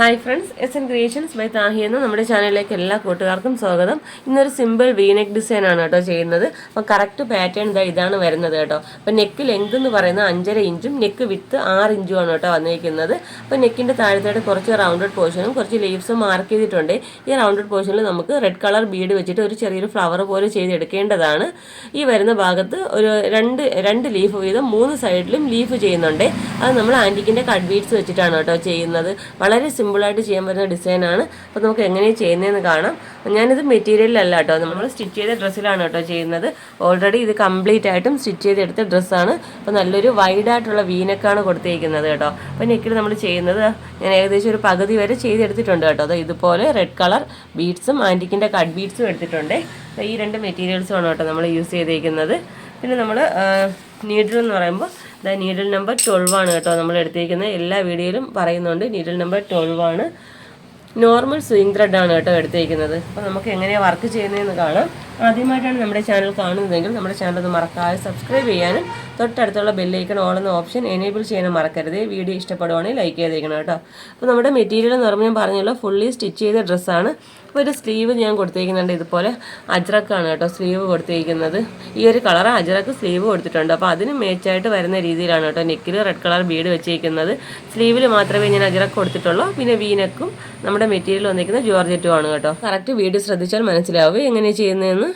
Hi friends S N creations by Tahi എന്ന നമ്മുടെ ചാനലിലേക്ക് എല്ലാ കൂട്ടുകാർക്കും സ്വാഗതം. ഇന്നൊരു സിമ്പിൾ വീനെക്ക് ഡിസൈൻ ആണ് കേട്ടോ ചെയ്യുന്നത്. അപ്പോൾ കറക്റ്റ് പാറ്റേൺ ഇതാ ഇതാണ് വരുന്നത് കേട്ടോ. അപ്പോൾ നെക്ക് ലെങ്ത് എന്ന് പറയുന്നത് അഞ്ചര ഇഞ്ചും നെക്ക് വിത്ത് ആറ് ഇഞ്ചും ആണ് കേട്ടോ വന്നിരിക്കുന്നത്. അപ്പോൾ നെക്കിന്റെ താഴത്തായിട്ട് കുറച്ച് റൗണ്ടഡ് പോർഷനും കുറച്ച് ലീവ്സും മാർക്ക് ചെയ്തിട്ടുണ്ട്. ഈ റൗണ്ടഡ് പോർഷനിൽ നമുക്ക് റെഡ് കളർ ബീഡ് വെച്ചിട്ട് ഒരു ചെറിയൊരു ഫ്ലവർ പോലെ ചെയ്തെടുക്കേണ്ടതാണ്. ഈ വരുന്ന ഭാഗത്ത് ഒരു രണ്ട് രണ്ട് ലീഫ് വീതം മൂന്ന് സൈഡിലും ലീഫ് ചെയ്യുന്നുണ്ട്. അത് നമ്മൾ ആന്റിക്കിന്റെ കട്ട് ബീഡ്സ് വെച്ചിട്ടാണ് കേട്ടോ ചെയ്യുന്നത്. വളരെ സിമ്പിളായിട്ട് ചെയ്യാൻ പറ്റുന്ന ഡിസൈനാണ്. അപ്പോൾ നമുക്ക് എങ്ങനെയാണ് ചെയ്യുന്നതെന്ന് കാണാം. ഞാനിത് മെറ്റീരിയലല്ല കേട്ടോ. നമ്മൾ സ്റ്റിച്ച് ചെയ്ത ഡ്രസ്സിലാണ് കേട്ടോ ചെയ്യുന്നത്. ഓൾറെഡി ഇത് കംപ്ലീറ്റ് ആയിട്ടും സ്റ്റിച്ച് ചെയ്തെടുത്ത ഡ്രസ്സാണ്. അപ്പോൾ നല്ലൊരു വൈഡായിട്ടുള്ള വീനക്കാണ് കൊടുത്തിരിക്കുന്നത് കേട്ടോ. അപ്പോൾ നെക്കിൽ നമ്മൾ ചെയ്യുന്നത് ഞാൻ ഏകദേശം ഒരു പകുതി വരെ ചെയ്തെടുത്തിട്ടുണ്ട് കേട്ടോ. അത് ഇതുപോലെ റെഡ് കളർ ബീഡ്സും ആന്റിക്കിന്റെ കട്ട് ബീഡ്സും എടുത്തിട്ടുണ്ട്. ഈ രണ്ട് മെറ്റീരിയൽസുമാണ് കേട്ടോ നമ്മൾ യൂസ് ചെയ്തിരിക്കുന്നത് പിന്നെ നമ്മൾ നീഡിൽ എന്ന് പറയുമ്പോൾ ദ നീഡിൽ നമ്പർ ട്വൽവ് ആണ് കേട്ടോ നമ്മൾ എടുത്തിരിക്കുന്നത്. എല്ലാ വീഡിയോയിലും പറയുന്നുണ്ട് നീഡിൽ നമ്പർ ട്വൽവ് ആണ്. നോർമൽ സ്വിംഗ് ആണ് കേട്ടോ എടുത്തിരിക്കുന്നത്. അപ്പോൾ നമുക്ക് എങ്ങനെയാണ് വർക്ക് ചെയ്യുന്നതെന്ന് കാണാം. ആദ്യമായിട്ടാണ് നമ്മുടെ ചാനൽ കാണുന്നതെങ്കിൽ നമ്മുടെ ചാനൽ ഒന്ന് മറക്കാതെ സബ്സ്ക്രൈബ് ചെയ്യാനും തൊട്ടടുത്തുള്ള ബെല്ലൈക്കൺ ഓൾ എന്ന ഓപ്ഷൻ എനേബിൾ ചെയ്യാനും മറക്കരുത്. വീഡിയോ ഇഷ്ടപ്പെടുവാണെങ്കിൽ ലൈക്ക് ചെയ്തേക്കണം കേട്ടോ. അപ്പോൾ നമ്മുടെ മെറ്റീരിയൽ എന്ന് പറഞ്ഞാൽ പറഞ്ഞല്ലോ ഫുള്ളി സ്റ്റിച്ച് ചെയ്ത ഡ്രസ്സാണ് ഒരു സ്ലീവ് ഞാൻ കൊടുത്തേക്കുന്നുണ്ട്. ഇതുപോലെ അജ്രക്കാണ് കേട്ടോ സ്ലീവ് കൊടുത്തേക്കുന്നത്. ഈ ഒരു കളർ അജ്രക്ക് സ്ലീവ് കൊടുത്തിട്ടുണ്ട്. അപ്പോൾ അതിന് മേച്ചായിട്ട് വരുന്ന രീതിയിലാണ് കേട്ടോ നെക്കിൽ റെഡ് കളർ ബീഡ് വെച്ചേക്കുന്നത്. സ്ലീവിൽ മാത്രമേ ഞാൻ അജ്രക്ക് കൊടുത്തിട്ടുള്ളൂ. പിന്നെ വീനക്കും നമ്മുടെ മെറ്റീരിയൽ വന്നിരിക്കുന്നത് ജോർജറ്റും ആണ് കേട്ടോ. കറക്റ്റ് വീഡിയോ ശ്രദ്ധിച്ചാൽ മനസ്സിലാവും എങ്ങനെ ചെയ്യുന്നതെന്ന്.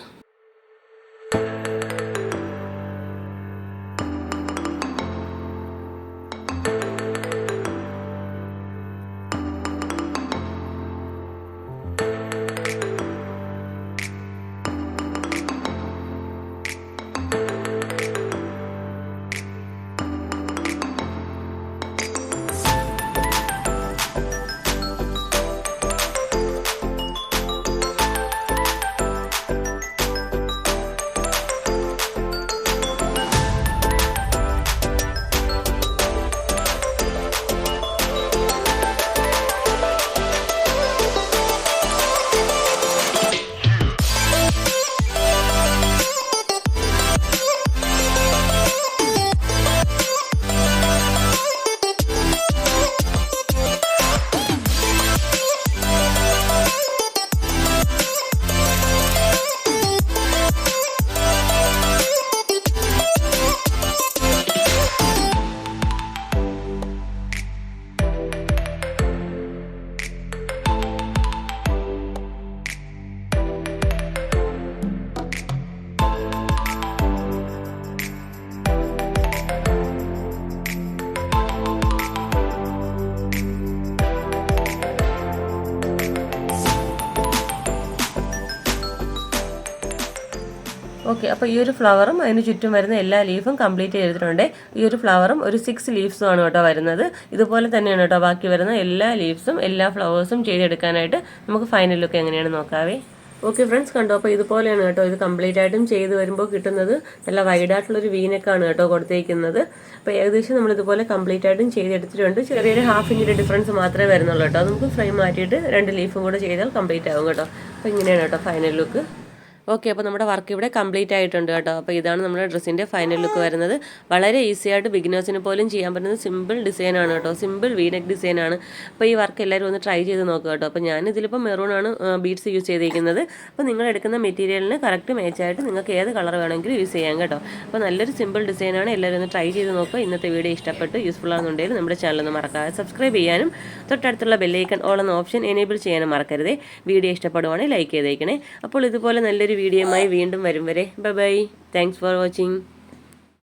ഓക്കെ അപ്പോൾ ഈ ഒരു ഫ്ലവറും അതിന് ചുറ്റും വരുന്ന എല്ലാ ലീഫും കംപ്ലീറ്റ് ചെയ്തിട്ടുണ്ട്. ഈ ഒരു ഫ്ലവറും ഒരു സിക്സ് ലീവ്സും ആണ് കേട്ടോ വരുന്നത്. ഇതുപോലെ തന്നെയാണ് കേട്ടോ ബാക്കി വരുന്ന എല്ലാ ലീവ്സും എല്ലാ ഫ്ലവേഴ്സും ചെയ്തെടുക്കാനായിട്ട് നമുക്ക് ഫൈനൽ ലുക്ക് എങ്ങനെയാണ് നോക്കാവേ? ഓക്കെ ഫ്രണ്ട്സ് കണ്ടോ? അപ്പോൾ ഇതുപോലെയാണ് കേട്ടോ ഇത് കംപ്ലീറ്റ് ആയിട്ടും ചെയ്ത് വരുമ്പോൾ കിട്ടുന്നത്. നല്ല വൈഡായിട്ടുള്ളൊരു വീനക്കാണ് കേട്ടോ കൊടുത്തേക്കുന്നത്. അപ്പോൾ ഏകദേശം നമ്മൾ ഇതുപോലെ കംപ്ലീറ്റ് ആയിട്ടും ചെയ്തെടുത്തിട്ടുണ്ട്. ചെറിയൊരു ഹാഫ് ഇഞ്ചിന്റെ ഡിഫറൻസ് മാത്രമേ വരുന്നുള്ളൂ കേട്ടോ. നമുക്ക് ഫ്രെയിം മാറ്റിയിട്ട് രണ്ട് ലീഫും കൂടെ ചെയ്താൽ കംപ്ലീറ്റ് ആകും കേട്ടോ. അപ്പോൾ ഇങ്ങനെയാണ് കേട്ടോ ഫൈനൽ ലുക്ക് ഓക്കെ അപ്പോൾ നമ്മുടെ വർക്ക് ഇവിടെ കംപ്ലീറ്റ് ആയിട്ടുണ്ട് കേട്ടോ. അപ്പോൾ ഇതാണ് നമ്മുടെ ഡ്രസ്സിന്റെ ഫൈനൽ ലുക്ക് വരുന്നത്. വളരെ ഈസി ആയിട്ട് ബിഗിനേഴ്സിന് പോലും ചെയ്യാൻ പറ്റുന്ന സിമ്പിൾ ഡിസൈൻ ആണ് കേട്ടോ. സിമ്പിൾ വീനെക്ക് ഡിസൈൻ ആണ്. അപ്പോൾ ഈ വർക്ക് എല്ലാവരും ഒന്ന് ട്രൈ ചെയ്ത് നോക്കുക കേട്ടോ. അപ്പോൾ മെറൂൺ ആണ് ബീഡ്സ് യൂസ് ചെയ്തിരിക്കുന്നത്. അപ്പോൾ നിങ്ങൾ എടുക്കുന്ന മെറ്റീരിയലിന് കറക്റ്റ് മാച്ചായിട്ട് നിങ്ങൾക്ക് ഏത് കളർ വേണമെങ്കിലും യൂസ് ചെയ്യാം കേട്ടോ. അപ്പോൾ നല്ലൊരു സിമ്പിൾ ഡിസൈൻ ആണ്. എല്ലാവരും ഒന്ന് ട്രൈ ചെയ്ത് നോക്കുക. ഇന്നത്തെ വീഡിയോ ഇഷ്ടപ്പെട്ട് യൂസ്ഫുൾ ആണെന്നുണ്ടെങ്കിൽ നമ്മുടെ ചാനൽ ഒന്ന് മറക്കാതെ സബ്സ്ക്രൈബ് ചെയ്യാനും തൊട്ടടുത്തുള്ള ബെല്ലൈക്കൺ ഓൾ എന്ന ഓപ്ഷൻ എനേബിൾ ചെയ്യാനും മറക്കരുത്. വീഡിയോ ഇഷ്ടപ്പെടുവാണെങ്കിൽ ലൈക്ക് ചെയ്തേക്കണേ. അപ്പോൾ ഇതുപോലെ നല്ലൊരു വീഡിയോയുമായി വീണ്ടും വരും വരെ. Bye bye thanks for watching